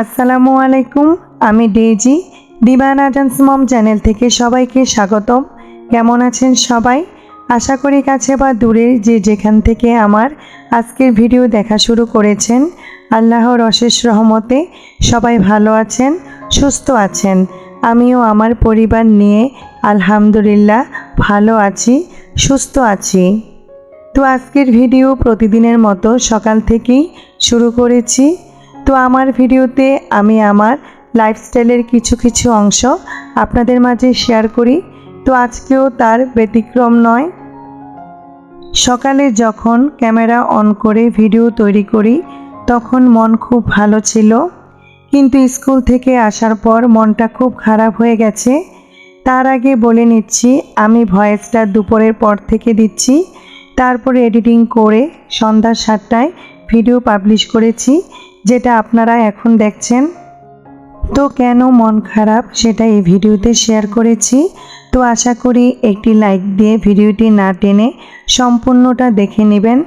আসসালামু আলাইকুম, আমি ডেজি দিবান আজান্স মম চ্যানেল থেকে সবাইকে স্বাগতম। কেমন আছেন সবাই? আশা করি কাছে বা দূরের যে যেখান থেকে আমার আজকের ভিডিও দেখা শুরু করেছেন, আল্লাহর অশেষ রহমতে সবাই ভালো আছেন, সুস্থ আছেন। আমিও আমার পরিবার নিয়ে আলহামদুলিল্লাহ ভালো আছি, সুস্থ আছি। তো আজকের ভিডিও প্রতিদিনের মতো সকাল থেকেই শুরু করেছি। তো আমার ভিডিওতে আমি আমার লাইফস্টাইলের কিছু কিছু অংশ আপনাদের মাঝে শেয়ার করি। তো আজকেও তার ব্যতিক্রম নয়। সকালে যখন ক্যামেরা অন করে ভিডিও তৈরি করি, তখন মন খুব ভালো ছিল। কিন্তু স্কুল থেকে আসার পর মনটা খুব খারাপ হয়ে গেছে। তার আগে বলে নিচ্ছি, আমি ভয়েসটা দুপুরের পর থেকে দিচ্ছি। তারপরে এডিটিং করে সন্ধ্যা সাতটায় ভিডিও পাবলিশ করেছি। যেটা আপনারা এখন দেখছেন। তো কেন মন খারাপ সেটা এই ভিডিওতে শেয়ার করেছি। তো আশা করি একটি লাইক দিয়ে ভিডিওটি না টেনে সম্পূর্ণটা দেখে নেবেন।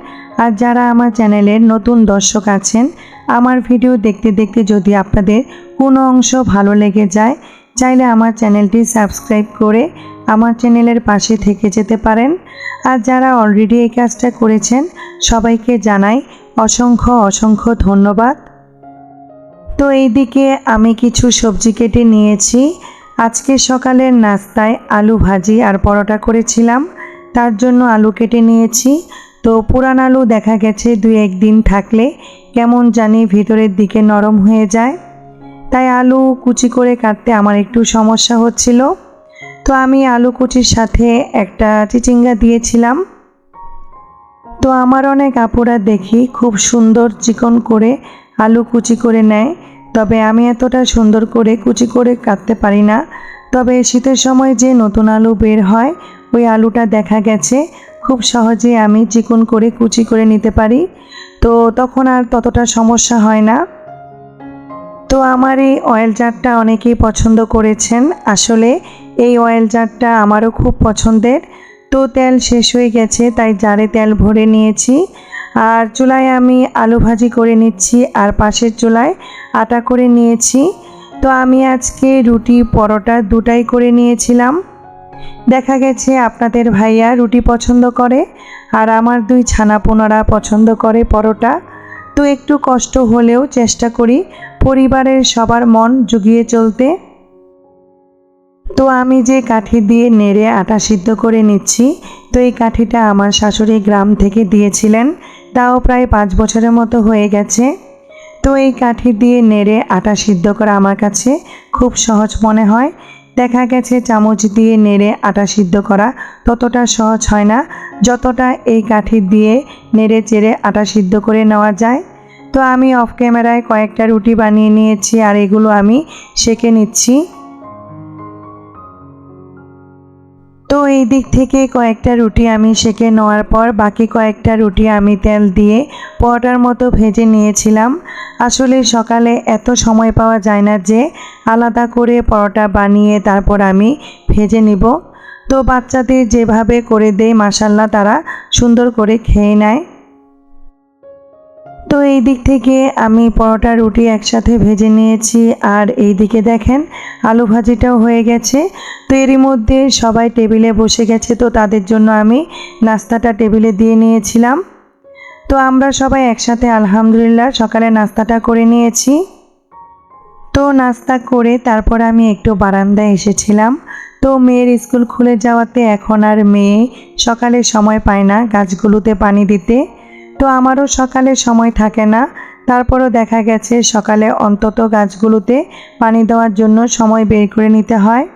আর যারা আমার চ্যানেলের নতুন দর্শক আছেন, আমার ভিডিও দেখতে দেখতে যদি আপনাদের কোনো অংশ ভালো লেগে যায়, চাইলে আমার চ্যানেলটি সাবস্ক্রাইব করে আমার চ্যানেলের পাশে থেকে যেতে পারেন। আর যারা অলরেডি এই কাজটা করেছেন, সবাইকে জানাই অসংখ্য অসংখ্য ধন্যবাদ। তো এইদিকে আমি কিছু সবজি কেটে নিয়েছি। আজকে সকালের নাস্তায় আলু ভাজি আর পরোটা করেছিলাম। তার জন্য আলু কেটে নিয়েছি। তো পুরান আলু দেখা গেছে দুই একদিন থাকলে কেমন জানি ভিতরের দিকে নরম হয়ে যায়। তাই আলু কুচি করে কাটতে আমার একটু সমস্যা হচ্ছিল। তো আমি আলু কুচির সাথে একটা চিচিঙ্গা দিয়েছিলাম। তো আমার অনেক আপুরা দেখি খুব সুন্দর চিকন করে আলু কুচি করে নেয়। তবে আমি এতটা সুন্দর করে কুচি করে কাটতে পারি না। তবে শীতের সময় যে নতুন আলু বের হয়, ওই আলুটা দেখা গেছে। খুব সহজে আমি চিকন করে কুচি করে নিতে পারি। তো তখন আর ততটা সমস্যা হয় না। তো আমার এই অয়েল জারটা অনেকেই পছন্দ করেছেন। আসলে এই অয়েল জারটা আমারও খুব পছন্দের। তো তেল শেষ হয়ে গেছে, তাই জারে তেল ভরে নিয়েছি। আর চুলায় আমি আলু ভাজি করে নিচ্ছি আর পাশের চুলায় আটা করে নিয়েছি। তো আমি আজকে রুটি পরোটা দুটাই করে নিয়েছিলাম। দেখা গেছে আপনাদের ভাইয়া রুটি পছন্দ করে আর আমার দুই ছানা পোনারা পছন্দ করে পরোটা। তো একটু কষ্ট হলেও চেষ্টা করি পরিবারের সবার মন জুগিয়ে চলতে। তো আমি যে কাঠি দিয়ে নেড়ে আটা সিদ্ধ করে নিচ্ছি, তো এই কাঠিটা আমার শাশুড়ি গ্রাম থেকে দিয়েছিলেন, তাও প্রায় পাঁচ বছরের মতো হয়ে গেছে। তো এই কাঠি দিয়ে নেড়ে আটা সিদ্ধ করা আমার কাছে খুব সহজ মনে হয়। দেখা গেছে চামচ দিয়ে নেড়ে আটা সিদ্ধ করা ততটা সহজ হয় না, যতটা এই কাঠি দিয়ে নেড়ে চেড়ে আটা সিদ্ধ করে নেওয়া যায়। তো আমি অফ ক্যামেরায় কয়েকটা রুটি বানিয়ে নিয়েছি আর এগুলো আমি সেঁকে নিচ্ছি। তো এই দিক থেকে কয়েকটা রুটি আমি সেঁকে নেওয়ার পর বাকি কয়েকটা রুটি আমি তেল দিয়ে পরোটার মতো ভেজে নিয়েছিলাম। আসলে সকালে এত সময় পাওয়া যায় না যে আলাদা করে পরোটা বানিয়ে তারপর আমি ভেজে নিব। তো বাচ্চাদের যেভাবে করে দেয় মাসাল্লা তারা সুন্দর করে খেয়ে নেয়। তো এই দিক থেকে আমি পরোটা, রুটি একসাথে ভেজে নিয়েছি। আর এই দিকে দেখেন, আলু ভাজিটাও হয়ে গেছে। তো এরই মধ্যে সবাই টেবিলে বসে গেছে, তো তাদের জন্য আমি নাস্তাটা টেবিলে দিয়ে নিয়েছিলাম। তো আমরা সবাই একসাথে, আলহামদুলিল্লাহ, সকালে নাস্তাটা করে নিয়েছি। তো নাস্তা করে তারপর আমি একটু বারান্দায় এসেছিলাম। তো মেয়ের স্কুল খুলে যাওয়াতে এখন আর মেয়ে সকালে সময় পায় না গাছগুলোতে পানি দিতে। তো আমারও সকালে সময় থাকে না। তারপরও দেখা গেছে সকালে অন্তত গাছগুলোতে পানি দেওয়ার জন্য সময় বের করে নিতে হয়।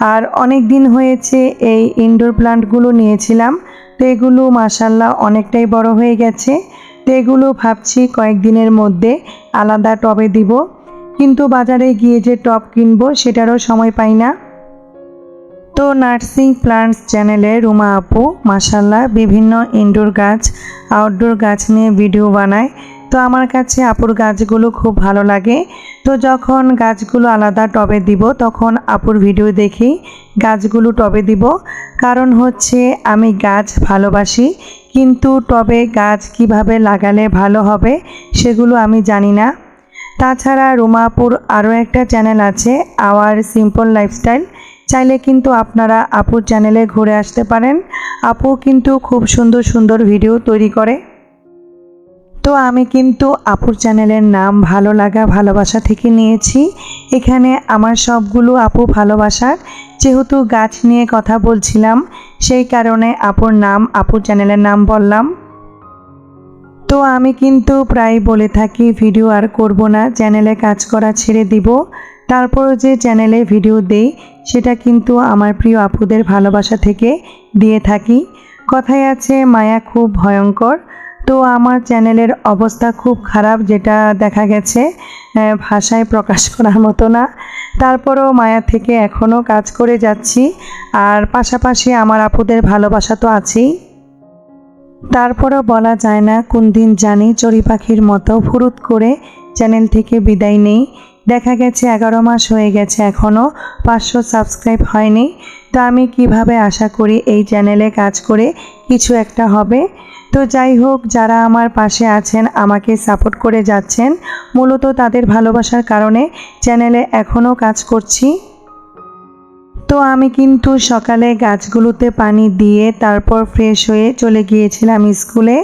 আর অনেক দিন হয়েছে এই ইনডোর প্লান্টগুলো নিয়েছিলাম। তো এগুলো মাসাল্লাহ অনেকটাই বড় হয়ে গেছে। তো এগুলো ভাবছি কয়েকদিনের মধ্যে আলাদা টবে দিব। কিন্তু বাজারে গিয়ে যে টব কিনবো সেটারও সময় পাই না। তো নার্সিং প্লান্টস চ্যানেলে রুমা আপু মাসাল্লাহ বিভিন্ন ইনডোর গাছ আউটডোর গাছ নিয়ে ভিডিও বানায়। তো আমার কাছে আপুর গাছগুলো খুব ভালো লাগে। তো যখন গাছগুলো আলাদা টবে দিব, তখন আপুর ভিডিও দেখি গাছগুলো টবে দিব। কারণ হচ্ছে আমি গাছ ভালোবাসি, কিন্তু টবে গাছ কীভাবে লাগালে ভালো হবে সেগুলো আমি জানি না। তাছাড়া রুমাপুর আরও একটা চ্যানেল আছে আওয়ার সিম্পল লাইফস্টাইল চাইলে কিন্তু আপনারা আপুর চ্যানেলে ঘুরে আসতে পারেন। আপু কিন্তু খুব সুন্দর সুন্দর ভিডিও তৈরি করে। তো আমি কিন্তু আপুর চ্যানেলের নাম ভালো লাগা, ভালোবাসা থেকে নিয়েছি। এখানে আমার সবগুলো আপু ভালোবাসার। যেহেতু গাছ নিয়ে কথা বলছিলাম, সেই কারণে আপুর নাম, আপুর চ্যানেলের নাম বললাম। তো আমি কিন্তু প্রায় বলে থাকি ভিডিও আর করব না। চ্যানেলে কাজ করা ছেড়ে দিব। তারপর যে চ্যানেলে ভিডিও দেই সেটা কিন্তু আমার প্রিয় আপুদের ভালোবাসা থেকে দিয়ে থাকি। কথায় আছে, মায়া খুব ভয়ঙ্কর। তো আমার চ্যানেলের অবস্থা খুব খারাপ, যেটা দেখা গেছে ভাষায় প্রকাশ করার মতো না। তারপরও মায়া থেকে এখনও কাজ করে যাচ্ছি, আর পাশাপাশি আমার আপুদের ভালোবাসা তো আছেই। তারপরও বলা যায় না কোন দিন জানি চড়ি পাখির মতো ফুরুত করে চ্যানেল থেকে বিদায় নেই। দেখা গেছে এগারো মাস হয়ে গেছে এখনও পাঁচশো সাবস্ক্রাইব হয়নি। তো আমি কীভাবে আশা করি এই চ্যানেলে কাজ করে কিছু একটা হবে। তো যাই হোক, যারা আমার পাশে আছেন, আমাকে সাপোর্ট করে যাচ্ছেন, মূলত তাদের ভালোবাসার কারণে চ্যানেলে এখনও কাজ করছি। তো আমি কিন্তু সকালে গাছগুলোতে পানি দিয়ে তারপর ফ্রেশ হয়ে চলে গিয়েছিলাম স্কুলে।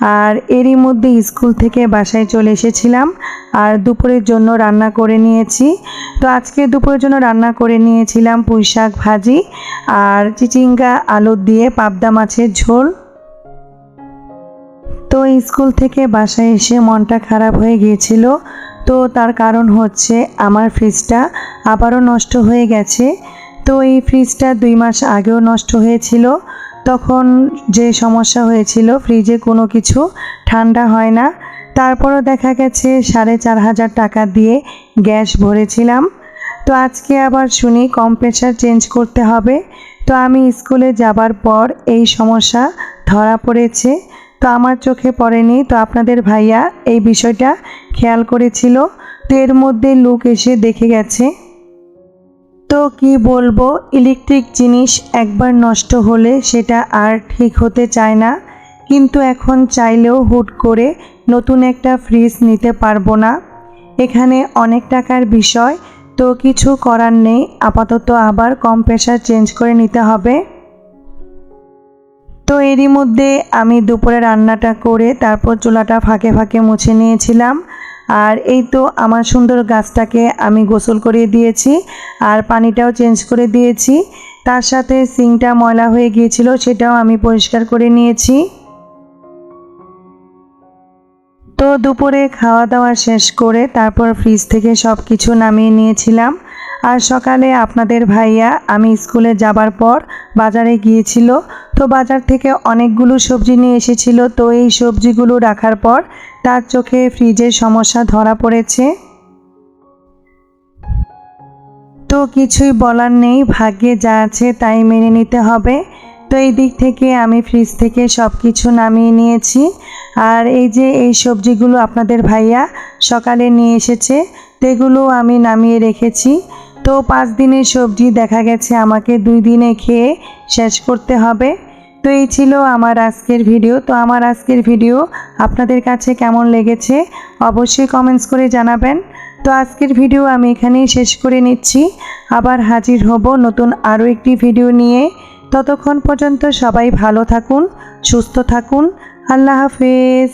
আর এরই মধ্যে স্কুল থেকে বাসায় চলে এসেছিলাম আর দুপুরের জন্য রান্না করে নিয়েছি। তো আজকে দুপুরের জন্য রান্না করে নিয়েছিলাম পুঁই শাক ভাজি আর চিচিঙ্গা, আলু দিয়ে পাবদা মাছের ঝোল। তো স্কুল থেকে বাসায় এসে মনটা খারাপ হয়ে গিয়েছিল। তো তার কারণ হচ্ছে আমার ফ্রিজটা আবারও নষ্ট হয়ে গেছে। তো এই ফ্রিজটা দুই মাস আগেও নষ্ট হয়েছিল। তখন যে সমস্যা হয়েছিল ফ্রিজে কোনো কিছু ঠান্ডা হয় না। তারপরও দেখা গেছে সাড়ে চার হাজার টাকা দিয়ে গ্যাস ভরেছিলাম। তো আজকে আবার শুনি কম্প্রেসার চেঞ্জ করতে হবে। তো আমি স্কুলে যাবার পর এই সমস্যা ধরা পড়েছে। তো আমার চোখে পড়েনি। তো আপনাদের ভাইয়া এই বিষয়টা খেয়াল করেছিল। তো এর মধ্যে লোক এসে দেখে গেছে। তো কি বলব, ইলেকট্রিক জিনিস একবার নষ্ট হলে সেটা আর ঠিক হতে চায় না। কিন্তু এখন চাইলেও হুট করে নতুন একটা ফ্রিজ নিতে পারব না। এখানে অনেক টাকার বিষয়, তো কিছু করার নেই, আপাতত আবার কম্প্রেসার চেঞ্জ করে নিতে হবে। তো এরই মধ্যে আমি দুপুরে রান্নাটা করে তারপর চুলাটা ফাঁকে ফাঁকে মুছে নিয়েছিলাম। আর এই তো আমার সুন্দর গাছটাকে আমি গোসল করিয়ে দিয়েছি আর পানিটাও চেঞ্জ করে দিয়েছি। তার সাথে সিংটা ময়লা হয়ে গিয়েছিল, সেটাও আমি পরিষ্কার করে নিয়েছি। তো দুপুরে খাওয়া দাওয়া শেষ করে তারপর ফ্রিজ থেকে সব কিছু নামিয়ে নিয়েছিলাম। আর সকালে আপনাদের ভাইয়া, আমি স্কুলে যাবার পর বাজারে গিয়েছিল। তো বাজার থেকে অনেকগুলো সবজি নিয়ে এসেছিল। তো এই সবজিগুলো রাখার পর তার চোখে ফ্রিজের সমস্যা ধরা পড়েছে। তো কিছুই বলার নেই, ভাগ্যে যা আছে তাই মেনে নিতে হবে। তো এই দিক থেকে আমি ফ্রিজ থেকে সব কিছু নামিয়ে নিয়েছি। আর এই যে এই সবজিগুলো আপনাদের ভাইয়া সকালে নিয়ে এসেছে তো এগুলো আমি নামিয়ে রেখেছি। তো পাঁচ দিনের সবজি দেখা গেছে, আমাকে দুই দিনে খেয়ে শেষ করতে হবে। তো এই ছিল আমার আজকের ভিডিও। তো আমার আজকের ভিডিও আপনাদের কাছে কেমন লেগেছে অবশ্যই কমেন্টস করে জানাবেন। তো আজকের ভিডিও আমি এখানেই শেষ করে নিচ্ছি। আবার হাজির হব নতুন আরও একটি ভিডিও নিয়ে। ততক্ষণ পর্যন্ত সবাই ভালো থাকুন, সুস্থ থাকুন। আল্লাহ হাফেজ।